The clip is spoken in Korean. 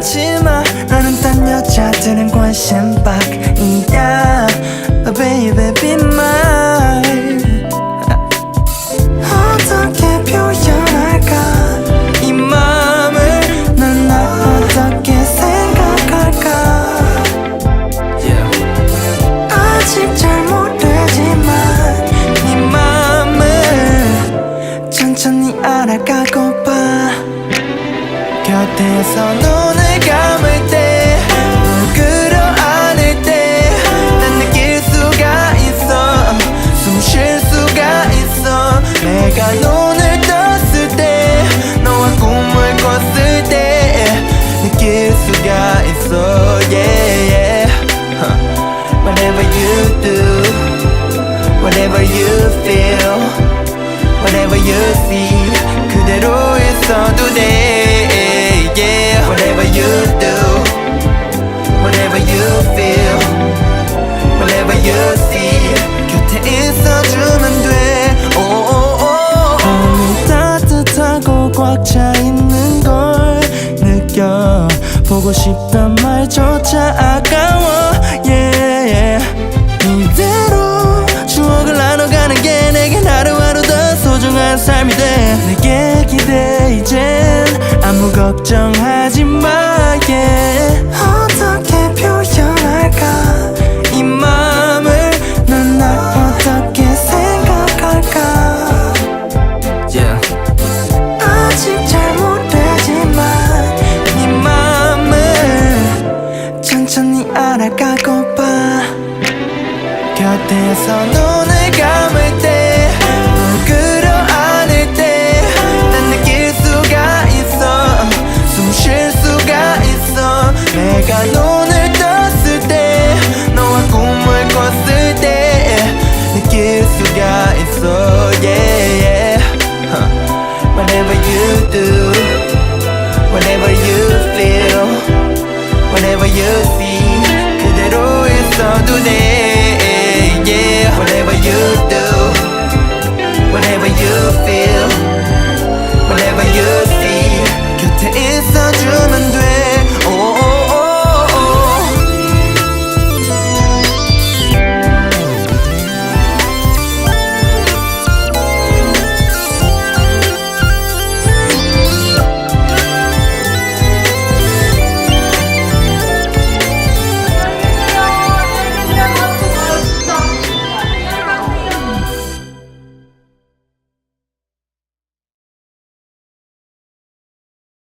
않은지만 나는 딴 여자들은 관심 밖이야 곁에서 눈을 감을 때널 끌어 안을 때 난 느낄 수가 있어 숨 쉴 수가 있어 내가 눈을 떴을 때 너와 꿈을 꿨을 때 느낄 수가 있어 yeah, yeah. Whatever you do, whatever you feel, whatever you see, 그대로 있어도 돼. 보고 싶단 말조차 아까워 yeah. 이대로 추억을 나눠가는 게 내겐 하루하루 더 소중한 삶이 돼 내게 기대 이젠 아무 걱정하지 마 yeah. 곁에서 눈을 감을 때